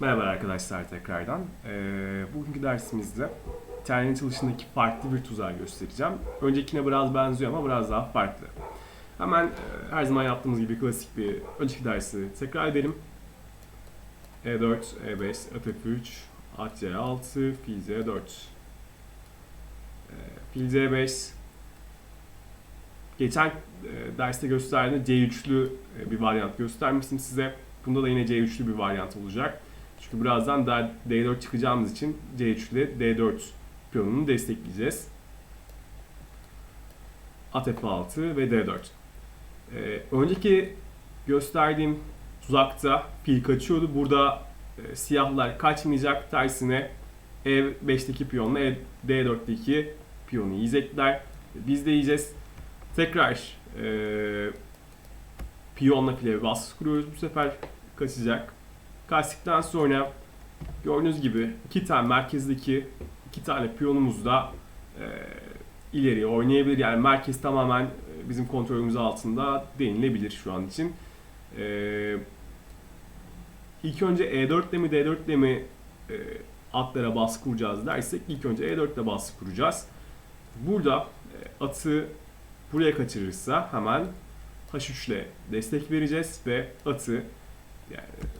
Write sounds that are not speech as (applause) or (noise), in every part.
Merhaba arkadaşlar tekrardan. Ee, bugünkü dersimizde İtalyan çalışındaki farklı bir tuzağı göstereceğim. Öncekine biraz benziyor ama biraz daha farklı. Hemen e, her zaman yaptığımız gibi klasik bir önceki dersi tekrar edelim. E4, E5, F3, At C6, Fil C4. Ee, Fil C5 Geçen e, derste gösterdiğimde C3'lü e, bir varyant göstermiştim size. Bunda da yine C3'lü bir varyant olacak. Çünkü birazdan daha D4 çıkacağımız için C3 ile D4 piyonunu destekleyeceğiz. At F6 ve D4. Ee, önceki gösterdiğim tuzakta fil kaçıyordu. Burada e, siyahlar kaçmayacak. Tersine E5'teki piyonla E- D4'teki piyonu yiyecekler. Biz de yiyeceğiz. Tekrar e, piyonla file baskı kuruyoruz. Bu sefer kaçacak. Kaçtıktan sonra gördüğünüz gibi iki tane merkezdeki iki tane piyonumuz da e, ileriye oynayabilir. Yani merkez tamamen e, bizim kontrolümüz altında denilebilir şu an için. E, ilk önce E4 ile mi D4 ile mi e, atlara baskı kuracağız dersek ilk önce E4 ile baskı kuracağız. Burada e, atı buraya kaçırırsa hemen H3 ile destek vereceğiz ve atı yani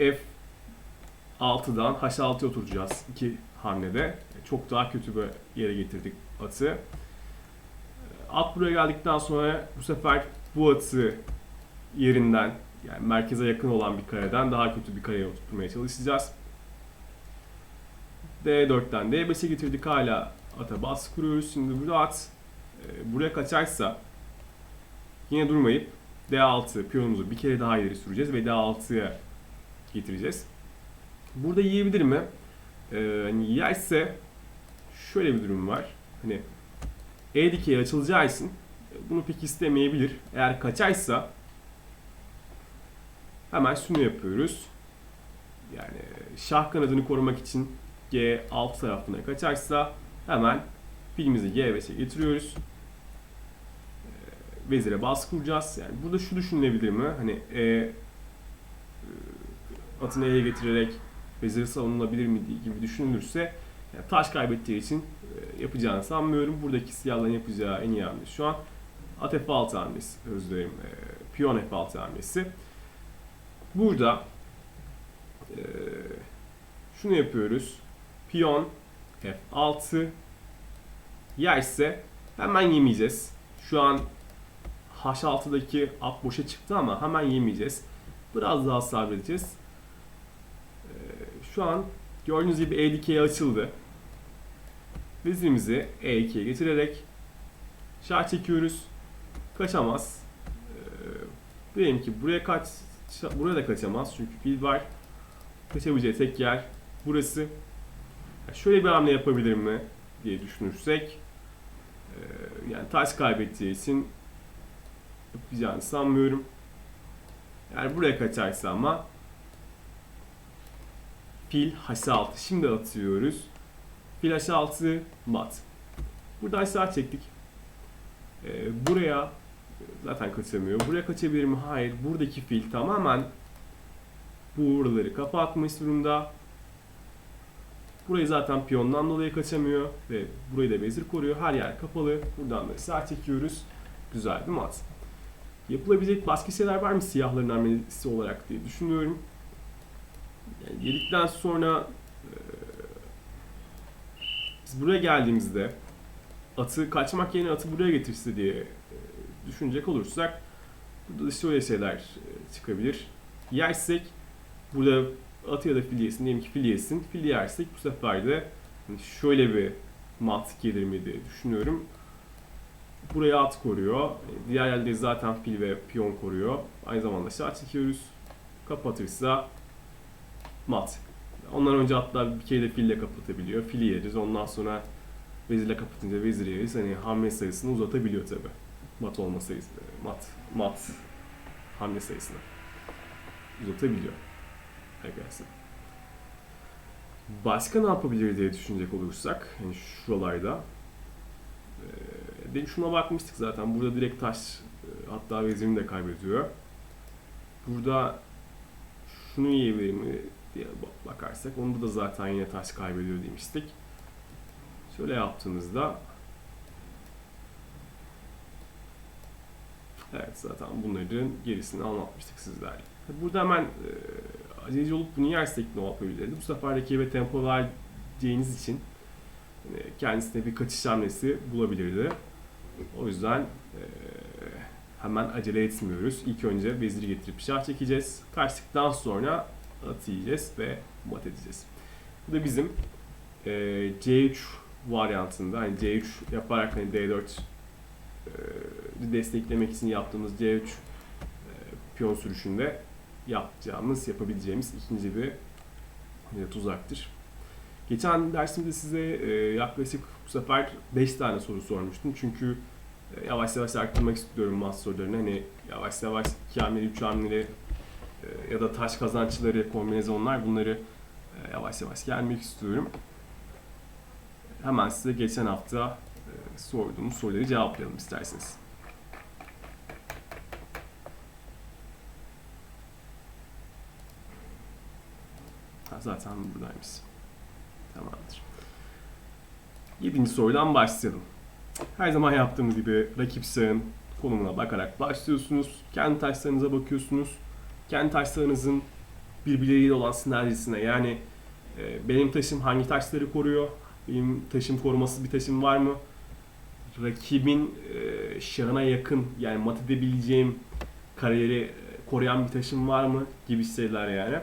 F6'dan H6'ya oturacağız iki hamlede. Çok daha kötü bir yere getirdik atı. At buraya geldikten sonra bu sefer bu atı yerinden yani merkeze yakın olan bir kareden daha kötü bir kareye oturtmaya çalışacağız. D4'ten D5'e getirdik hala ata baskı kuruyoruz. Şimdi burada at e, buraya kaçarsa yine durmayıp D6 piyonumuzu bir kere daha ileri süreceğiz ve D6'ya getireceğiz. Burada yiyebilir mi? Ee, hani yerse şöyle bir durum var. Hani E dikeyi açılacağı için bunu pek istemeyebilir. Eğer kaçarsa hemen şunu yapıyoruz. Yani şah kanadını korumak için G6 tarafına kaçarsa hemen filimizi G5'e getiriyoruz. Ee, Vezire baskı kuracağız. Yani burada şu düşünülebilir mi? Hani e, atını E'ye getirerek vezir savunulabilir mi gibi düşünülürse yani taş kaybettiği için e, yapacağını sanmıyorum. Buradaki siyahların yapacağı en iyi hamle şu an at F6 hamlesi, özür dilerim, e, piyon F6 hamlesi. Burada e, şunu yapıyoruz. Piyon F6 yerse hemen yemeyeceğiz. Şu an H6'daki at boşa çıktı ama hemen yemeyeceğiz. Biraz daha sabredeceğiz. Şu an gördüğünüz gibi E dikeye açıldı. Vezirimizi E2'ye getirerek şah çekiyoruz. Kaçamaz. Ee, diyelim ki buraya kaç buraya da kaçamaz çünkü fil var. Kaçabileceği tek yer burası. Şöyle bir hamle yapabilir mi diye düşünürsek ee, yani taş kaybedeceği için yapacağını sanmıyorum. Yani buraya kaçarsa ama fil H6 şimdi atıyoruz. Fil H6 mat. Burada aşağı çektik. Ee, buraya zaten kaçamıyor. Buraya kaçabilir mi? Hayır. Buradaki fil tamamen buraları kapatmış durumda. Burayı zaten piyondan dolayı kaçamıyor ve burayı da vezir koruyor. Her yer kapalı. Buradan da sağ çekiyoruz. Güzel bir mat. Yapılabilecek başka şeyler var mı siyahların hamlesi olarak diye düşünüyorum. Yani yedikten sonra e, biz buraya geldiğimizde atı kaçmak yerine atı buraya getirse diye e, düşünecek olursak burada da şöyle şeyler e, çıkabilir. Yersek burada atı ya da fil yesin, diyelim ki fil yesin. Fil yersek bu sefer de hani şöyle bir mat gelir mi diye düşünüyorum. Buraya at koruyor. Diğer yerleri zaten fil ve piyon koruyor. Aynı zamanda şah çekiyoruz. Kapatırsa mat. Ondan önce atlar bir kere de fille kapatabiliyor. Fili yeriz. Ondan sonra vezirle kapatınca vezir yeriz. Hani hamle sayısını uzatabiliyor tabi. Mat olma sayısı. Mat. Mat. Hamle sayısını. Uzatabiliyor. Arkadaşlar. Başka ne yapabilir diye düşünecek olursak. Yani şuralarda. Ee, şuna bakmıştık zaten. Burada direkt taş e, hatta vezirini de kaybediyor. Burada şunu yiyebilir mi? Diye bak- bakarsak onda da zaten yine taş kaybediyor demiştik. Şöyle yaptığımızda Evet zaten bunların gerisini anlatmıştık sizlerle. Burada hemen e, aceleci olup bunu yersek ne yapabiliriz? Bu sefer rakibe tempo vereceğiniz için e, kendisine bir kaçış hamlesi bulabilirdi. O yüzden e, hemen acele etmiyoruz. İlk önce veziri getirip şah çekeceğiz. Kaçtıktan sonra atı yiyeceğiz ve mat edeceğiz. Bu da bizim e, C3 varyantında hani C3 yaparak hani D4 e, desteklemek için yaptığımız C3 e, piyon sürüşünde yapacağımız, yapabileceğimiz ikinci bir e, tuzaktır. Geçen dersimde size e, yaklaşık bu sefer 5 tane soru sormuştum. Çünkü e, yavaş yavaş arttırmak istiyorum mas sorularını. Hani yavaş yavaş 2 hamleli, 3 hamleli ya da taş kazançları, kombinezonlar bunları e, yavaş yavaş gelmek istiyorum. Hemen size geçen hafta e, sorduğumuz soruları cevaplayalım isterseniz. Zaten buradaymış. Tamamdır. Yedinci sorudan başlayalım. Her zaman yaptığımız gibi rakip sağın konumuna bakarak başlıyorsunuz. Kendi taşlarınıza bakıyorsunuz. Kendi taşlarınızın birbirleriyle olan sinerjisine yani e, benim taşım hangi taşları koruyor? Benim taşım koruması bir taşım var mı? Rakibin e, şahına yakın yani mat edebileceğim kariyeri e, koruyan bir taşım var mı? Gibi şeyler yani.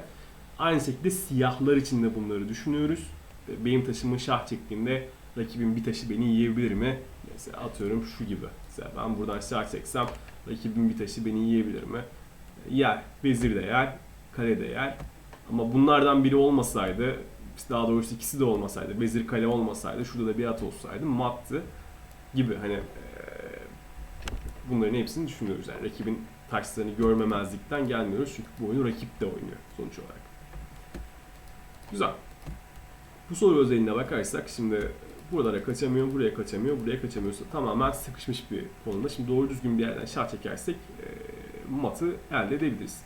Aynı şekilde siyahlar için de bunları düşünüyoruz. E, Benim taşımı şah çektiğimde rakibin bir taşı beni yiyebilir mi? Mesela atıyorum şu gibi. Mesela ben buradan şah çeksem rakibin bir taşı beni yiyebilir mi? Yer. Vezir de yer. Kale de yer. Ama bunlardan biri olmasaydı, daha doğrusu ikisi de olmasaydı, vezir kale olmasaydı, şurada da bir at olsaydı mattı gibi hani e, bunların hepsini düşünüyoruz. Yani rakibin taşlarını görmemezlikten gelmiyoruz çünkü bu oyunu rakip de oynuyor sonuç olarak. Güzel. Bu soru özeline bakarsak şimdi buralara kaçamıyor, buraya kaçamıyor, buraya kaçamıyorsa tamamen sıkışmış bir konumda. Şimdi doğru düzgün bir yerden şah çekersek e, matı elde edebiliriz.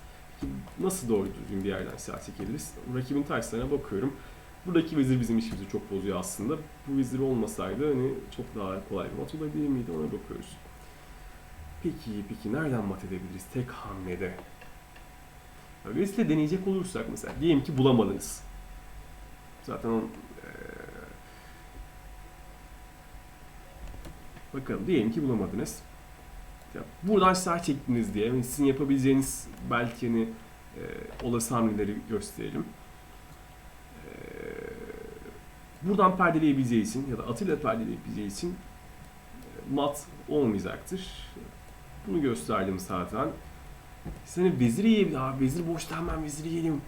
Nasıl doğru düzgün bir yerden şah çekebiliriz? Rakibin taşlarına bakıyorum. Buradaki vezir bizim işimizi çok bozuyor aslında. Bu vezir olmasaydı hani çok daha kolay bir mat olabilir miydi ona bakıyoruz. Peki, peki nereden mat edebiliriz tek hamlede? Vezirle deneyecek olursak mesela diyelim ki bulamadınız. Zaten o, eee, bakalım diyelim ki bulamadınız. Ya buradan şah çektiniz diye yani sizin yapabileceğiniz belki hani eee, olası hamleleri gösterelim. Eee, buradan perdeleyebileceği için ya da atıyla perdeleyebileceği için e, mat olmayacaktır. Bunu gösterdim zaten. Seni vezir yiyebilir. Abi vezir boşta hemen vezir yiyelim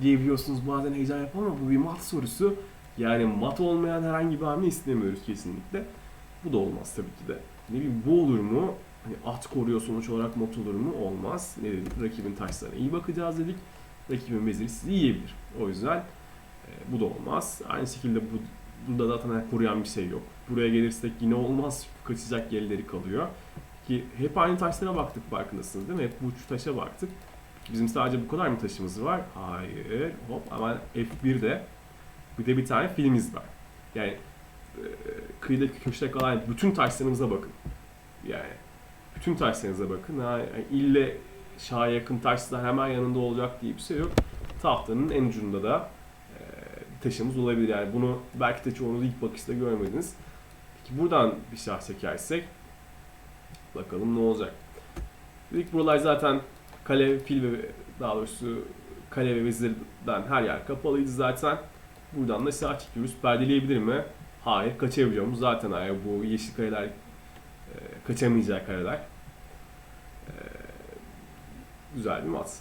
diyebiliyorsunuz. Bazen heyecan yapar ama bu bir mat sorusu. Yani mat olmayan herhangi bir hamle istemiyoruz kesinlikle. Bu da olmaz tabii ki de. Ne bileyim bu olur mu? Hani at koruyor sonuç olarak mat olur mu? Olmaz. Ne dedik? Rakibin taşlarına iyi bakacağız dedik. Rakibin veziri sizi yiyebilir. O yüzden e, bu da olmaz. Aynı şekilde bu, burada zaten koruyan bir şey yok. Buraya gelirsek yine olmaz. Kaçacak yerleri kalıyor. Ki hep aynı taşlara baktık farkındasınız değil mi? Hep bu üç taşa baktık. Bizim sadece bu kadar mı taşımız var? Hayır. Hop hemen F1'de bir de bir tane filmiz var. Yani e, kıyıdaki köşede kalan bütün taşlarınıza bakın. Yani bütün taşlarınıza bakın. Ha, ille şaha yakın taşlar hemen yanında olacak diye bir şey yok. Tahtanın en ucunda da e, taşımız olabilir. Yani bunu belki de çoğunuz ilk bakışta görmediniz. Peki buradan bir şah çekersek bakalım ne olacak. İlk buralar zaten kale, fil ve daha doğrusu kale ve vezirden her yer kapalıydı zaten. Buradan da şah çekiyoruz. Perdeleyebilir mi? Hayır. Kaçamayacağım. Zaten hayır. Bu yeşil kareler kaçamayacak kareler. E, güzel bir mat.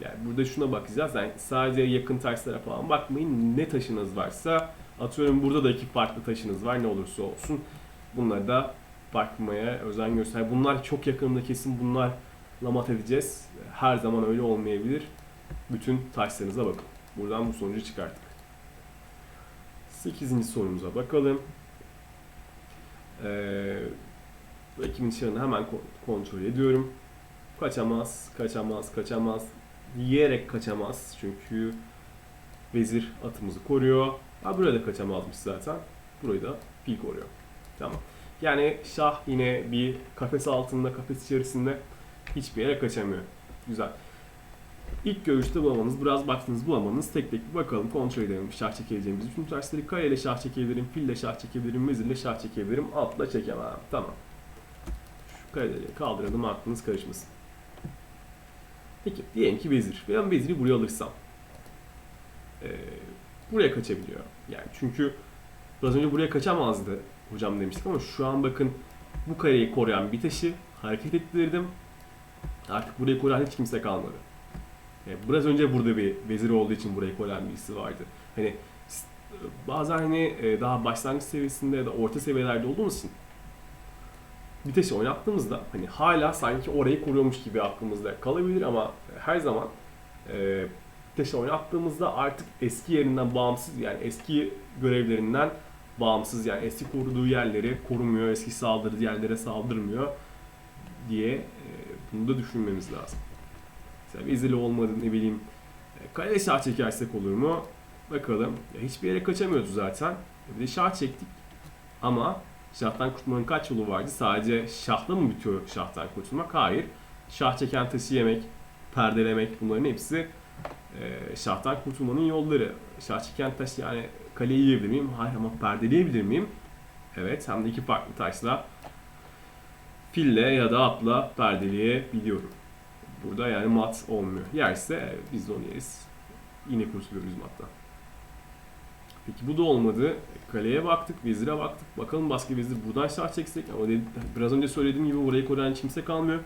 Yani burada şuna bakacağız. Yani sadece yakın taşlara falan bakmayın. Ne taşınız varsa atıyorum burada da iki farklı taşınız var. Ne olursa olsun. Bunları da bakmaya özen göster. Bunlar çok yakınında kesin bunlar mat edeceğiz. Her zaman öyle olmayabilir. Bütün taşlarınıza bakın. Buradan bu sonucu çıkarttık. 8. sorumuza bakalım. Ee, rakibin şahını hemen ko- kontrol ediyorum. Kaçamaz, kaçamaz, kaçamaz. yiyerek kaçamaz. Çünkü vezir atımızı koruyor. Ha burada kaçamazmış zaten. Burayı da fil koruyor. Tamam. Yani şah yine bir kafes altında, kafes içerisinde hiçbir yere kaçamıyor. Güzel. İlk görüşte bulamanız, biraz baktınız bulamanız tek tek bir bakalım, kontrol edelim şah çekebileceğimiz bütün taşları. Kaya ile şah çekebilirim, fille şah çekebilirim, vezirle şah çekebilirim, atla çekemem. Tamam. Şu kareleri kaldıralım, aklınız karışmasın. Peki, diyelim ki vezir. Ben veziri buraya alırsam. Ee, buraya kaçabiliyor. Yani çünkü biraz önce buraya kaçamazdı hocam demiştik ama şu an bakın bu kareyi koruyan bir taşı hareket ettirdim. Artık burayı koruyan hiç kimse kalmadı. Yani biraz önce burada bir vezir olduğu için burayı koruyan birisi vardı. Hani bazen hani e, daha başlangıç seviyesinde ya da orta seviyelerde olduğumuz için taşı oynattığımızda hani hala sanki orayı koruyormuş gibi aklımızda kalabilir ama her zaman e, taşı oynattığımızda artık eski yerinden bağımsız yani eski görevlerinden bağımsız yani eski koruduğu yerleri korumuyor, eski saldırdığı yerlere saldırmıyor diye e, bunu da düşünmemiz lazım. Mesela vezirli olmadı ne bileyim e, kale şah çekersek olur mu? Bakalım. Ya hiçbir yere kaçamıyordu zaten. E, Bir de şah çektik. Ama şahtan kurtulmanın kaç yolu vardı? Sadece şahla mı bitiyor şahtan kurtulmak? Hayır. Şah çeken taşı yemek, perdelemek bunların hepsi e, şahtan kurtulmanın yolları. Şah çeken taş yani kaleyi yiyebilir miyim? Hayır ama perdeleyebilir miyim? Evet hem de iki farklı taşla fille ya da atla perdeleyebiliyorum. Burada yani mat olmuyor. Yerse biz de onu yeriz. Yine kurtuluyoruz mattan. Peki bu da olmadı. Kaleye baktık, vezire baktık. Bakalım başka vezir buradan şah çeksek. Ama dedi, biraz önce söylediğim gibi orayı koruyan kimse kalmıyor.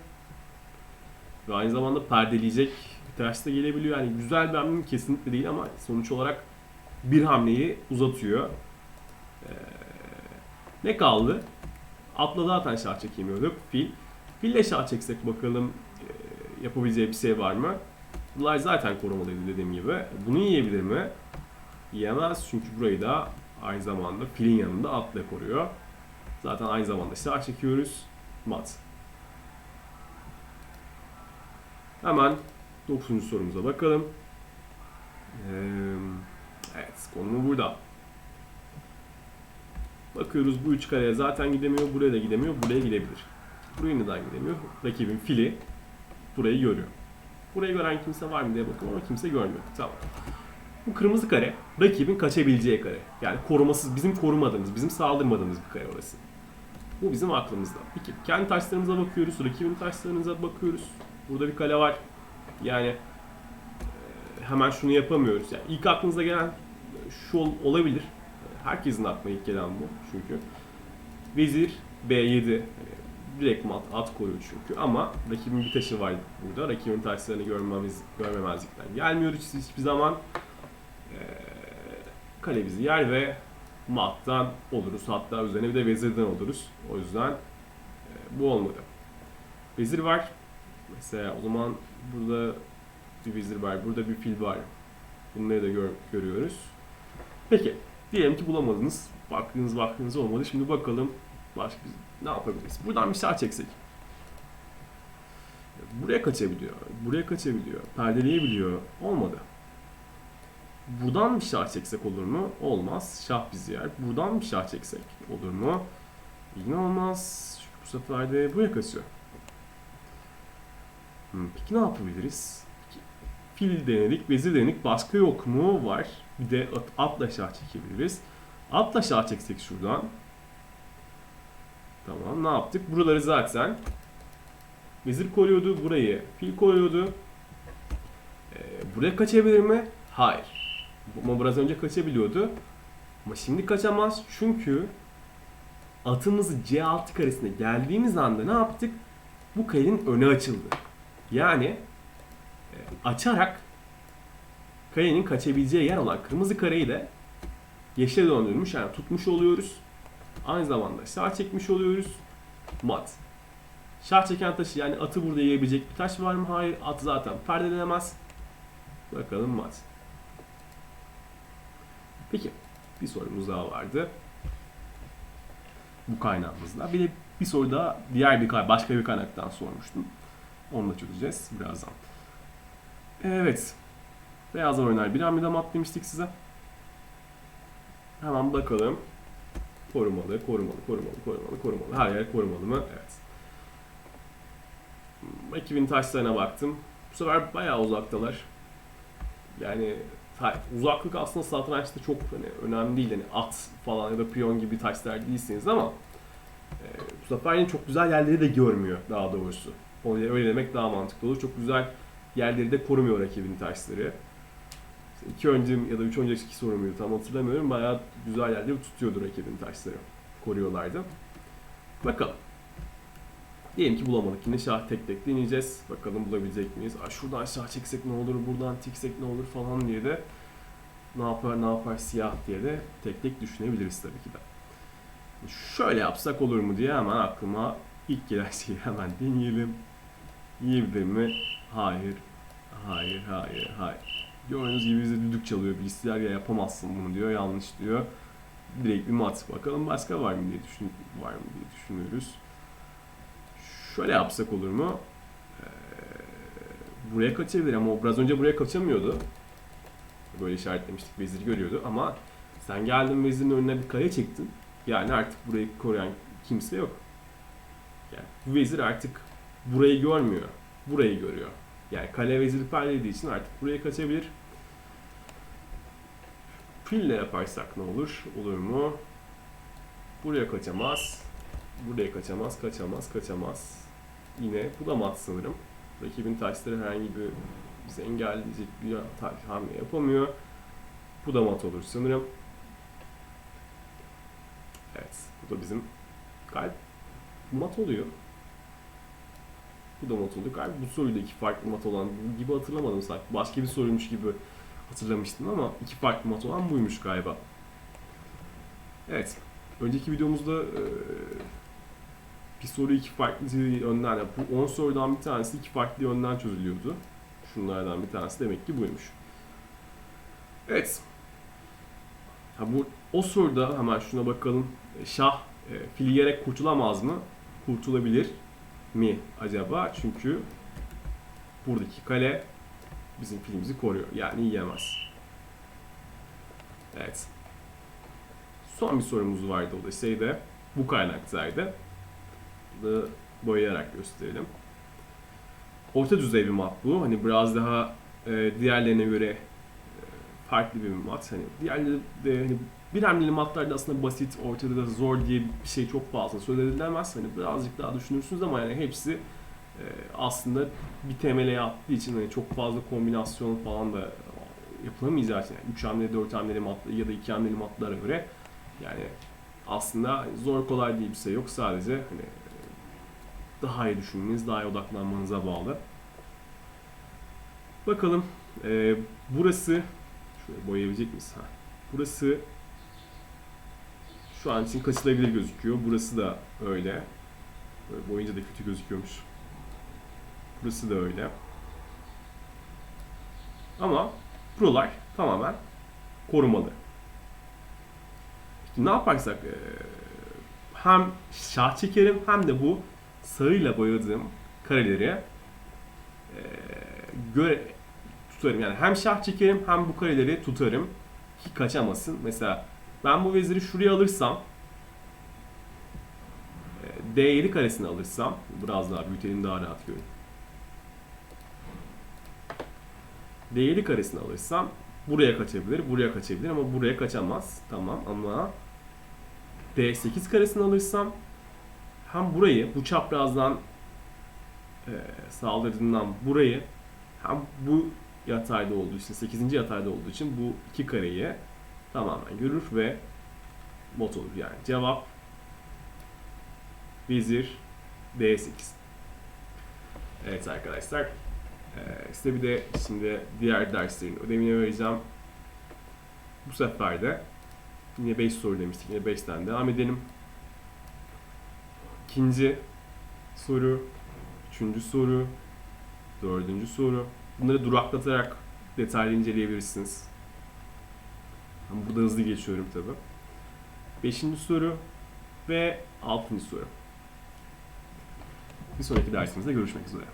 Ve aynı zamanda perdeleyecek taş da gelebiliyor. Yani güzel bir hamle kesinlikle değil ama sonuç olarak bir hamleyi uzatıyor. Ee, ne kaldı? Atla zaten şah çekemiyorduk. Fil. Fille şah çeksek bakalım yapabileceği bir şey var mı? Bunlar zaten korumalıydı dediğim gibi. Bunu yiyebilir mi? Yiyemez çünkü burayı da aynı zamanda filin yanında atla koruyor. Zaten aynı zamanda şah çekiyoruz. Mat. Hemen 9. sorumuza bakalım. Evet, konumu burada. Bakıyoruz bu üç kareye zaten gidemiyor, buraya da gidemiyor, buraya gidebilir. Buraya neden gidemiyor? Rakibin fili burayı görüyor. Burayı gören kimse var mı diye bakıyorum ama kimse görmüyor. Tamam. Bu kırmızı kare rakibin kaçabileceği kare. Yani korumasız, bizim korumadığımız, bizim saldırmadığımız bir kare orası. Bu bizim aklımızda. Peki kendi taşlarımıza bakıyoruz, rakibin taşlarımıza bakıyoruz. Burada bir kale var. Yani e, hemen şunu yapamıyoruz. Yani ilk aklınıza gelen şu ol- olabilir. Herkesin aklına ilk gelen bu çünkü. Vezir B7 hani direkt mat at koruyor çünkü ama rakibin bir taşı var burada. Rakibin taşlarını görmemiz, görmemezlikten gelmiyor hiç, hiçbir zaman. Ee, kale bizi yer ve mattan oluruz. Hatta üzerine bir de vezirden oluruz. O yüzden e, bu olmadı. Vezir var. Mesela o zaman burada bir vezir var, burada bir fil var. Bunları da gör- görüyoruz. Peki, diyelim ki bulamadınız. Baktınız baktınız olmadı. Şimdi bakalım başka ne yapabiliriz? Buradan şah çeksek. Buraya kaçabiliyor, buraya kaçabiliyor, perdeleyebiliyor. Olmadı. Buradan bir şah çeksek olur mu? Olmaz. Şah bizi yer. Buradan bir şah çeksek olur mu? Yine olmaz. Çünkü bu sefer de buraya kaçıyor. Hmm, peki ne yapabiliriz? Fil denedik, vezir denedik. Başka yok mu? Var. Bir de at, atla şah çekebiliriz. Atla şah çeksek şuradan. Tamam ne yaptık? Buraları zaten vezir koruyordu burayı. Fil koruyordu. Ee, buraya kaçabilir mi? Hayır. Ama biraz önce kaçabiliyordu. Ama şimdi kaçamaz çünkü atımızı C6 karesine geldiğimiz anda ne yaptık? Bu karenin önü açıldı. Yani e, açarak karenin kaçabileceği yer olan kırmızı kareyi de yeşile döndürmüş yani tutmuş oluyoruz. Aynı zamanda şah çekmiş oluyoruz. Mat. Şah çeken taşı yani atı burada yiyebilecek bir taş var mı? Hayır. At zaten perdelenemez. Bakalım mat. Peki. Bir sorumuz daha vardı. Bu kaynağımızda. Bir de bir soru daha diğer bir kay- başka bir kaynaktan sormuştum. Onu da çözeceğiz birazdan. Evet. Beyazlar oynar. Bir hamlede mat demiştik size. Hemen bakalım. Korumalı, korumalı, korumalı, korumalı, korumalı. Her yer korumalı mı? Evet. Hmm, Ekibin taşlarına baktım. Bu sefer bayağı uzaktalar. Yani uzaklık aslında satrançta çok hani önemli değil. Hani at falan ya da piyon gibi taşlar değilsiniz ama e, bu sefer yine çok güzel yerleri de görmüyor daha doğrusu. Öyle demek daha mantıklı olur. Çok güzel yerleri de korumuyor rakibin taşları. İşte iki önce ya da üç önceki soru muydu tam hatırlamıyorum. Bayağı güzel yerleri tutuyordu rakibin taşları. Koruyorlardı. Bakalım. Diyelim ki bulamadık. Yine şah tek tek deneyeceğiz. Bakalım bulabilecek miyiz? Aa, şuradan şah çeksek ne olur, buradan çeksek ne olur falan diye de ne yapar ne yapar siyah diye de tek tek düşünebiliriz tabii ki de. Şöyle yapsak olur mu diye hemen aklıma ilk gelen (laughs) şeyi hemen deneyelim. Yiyebilir mi? Hayır. Hayır, hayır, hayır. Gördüğünüz gibi bize düdük çalıyor bilgisayar ya yapamazsın bunu diyor, yanlış diyor. Direkt bir mat. Bakalım başka var mı diye düşün var mı diye düşünüyoruz. Şöyle yapsak olur mu? Ee, buraya kaçabilir ama o biraz önce buraya kaçamıyordu. Böyle işaretlemiştik veziri görüyordu ama sen geldin vezirin önüne bir kaya çektin. Yani artık burayı koruyan kimse yok. Yani bu vezir artık burayı görmüyor. Burayı görüyor. Yani kale veziri perlediği için artık buraya kaçabilir. Fille yaparsak ne olur? Olur mu? Buraya kaçamaz. Buraya kaçamaz, kaçamaz, kaçamaz. Yine bu da mat sanırım. Rakibin taşları herhangi bir bizi engelleyecek bir hamle yapamıyor. Bu da mat olur sanırım. Evet, bu da bizim kalp mat oluyor. Bu da mat oluyor. Galiba bu soruyu da iki farklı mat olan gibi hatırlamadım sanki. Başka bir soruymuş gibi hatırlamıştım ama iki farklı mat olan buymuş galiba. Evet. Önceki videomuzda bir soru iki farklı yönden, bu 10 sorudan bir tanesi iki farklı yönden çözülüyordu. Şunlardan bir tanesi demek ki buymuş. Evet. Ha bu o soruda hemen şuna bakalım. Şah e, fil yiyerek kurtulamaz mı? Kurtulabilir mi acaba? Çünkü buradaki kale bizim filimizi koruyor. Yani yiyemez. Evet. Son bir sorumuz vardı o da şeyde. Bu kaynaktaydı. Da boyayarak gösterelim. Orta düzey bir mat bu. Hani biraz daha e, diğerlerine göre e, farklı bir mat. Hani diğerleri de hani bir hamleli matlarda aslında basit, ortada da zor diye bir şey çok fazla söylenilemez. Hani birazcık daha düşünürsünüz ama yani hepsi aslında bir temele yattığı için hani çok fazla kombinasyon falan da yapılamayacağı için yani 3 hamleli, 4 hamleli matlar ya da 2 hamleli matlara göre yani aslında zor kolay diye bir şey yok. Sadece hani daha iyi düşünmeniz, daha iyi odaklanmanıza bağlı. Bakalım e, burası şöyle boyayabilecek miyiz? Ha. Burası şu an için kaçılabilir gözüküyor. Burası da öyle. Böyle boyunca da kötü gözüküyormuş. Burası da öyle. Ama buralar tamamen korumalı. Peki ne yaparsak hem şah çekerim hem de bu sarıyla boyadığım kareleri göre tutarım. Yani hem şah çekerim hem bu kareleri tutarım ki kaçamasın. Mesela ben bu veziri şuraya alırsam e, D7 karesini alırsam biraz daha büyütelim daha rahat görün. D7 karesini alırsam buraya kaçabilir, buraya kaçabilir ama buraya kaçamaz. Tamam ama D8 karesini alırsam hem burayı bu çaprazdan e, saldırdığından burayı hem bu yatayda olduğu için 8. yatayda olduğu için bu iki kareyi tamamen görür ve bot olur yani. Cevap vezir D8. Evet arkadaşlar. Ee, size bir de şimdi diğer derslerin ödevini vereceğim. Bu sefer de yine 5 soru demiştik. Yine 5'ten devam edelim. İkinci soru, üçüncü soru, dördüncü soru. Bunları duraklatarak detaylı inceleyebilirsiniz. Ben burada hızlı geçiyorum tabi. Beşinci soru ve altıncı soru. Bir sonraki dersimizde görüşmek üzere.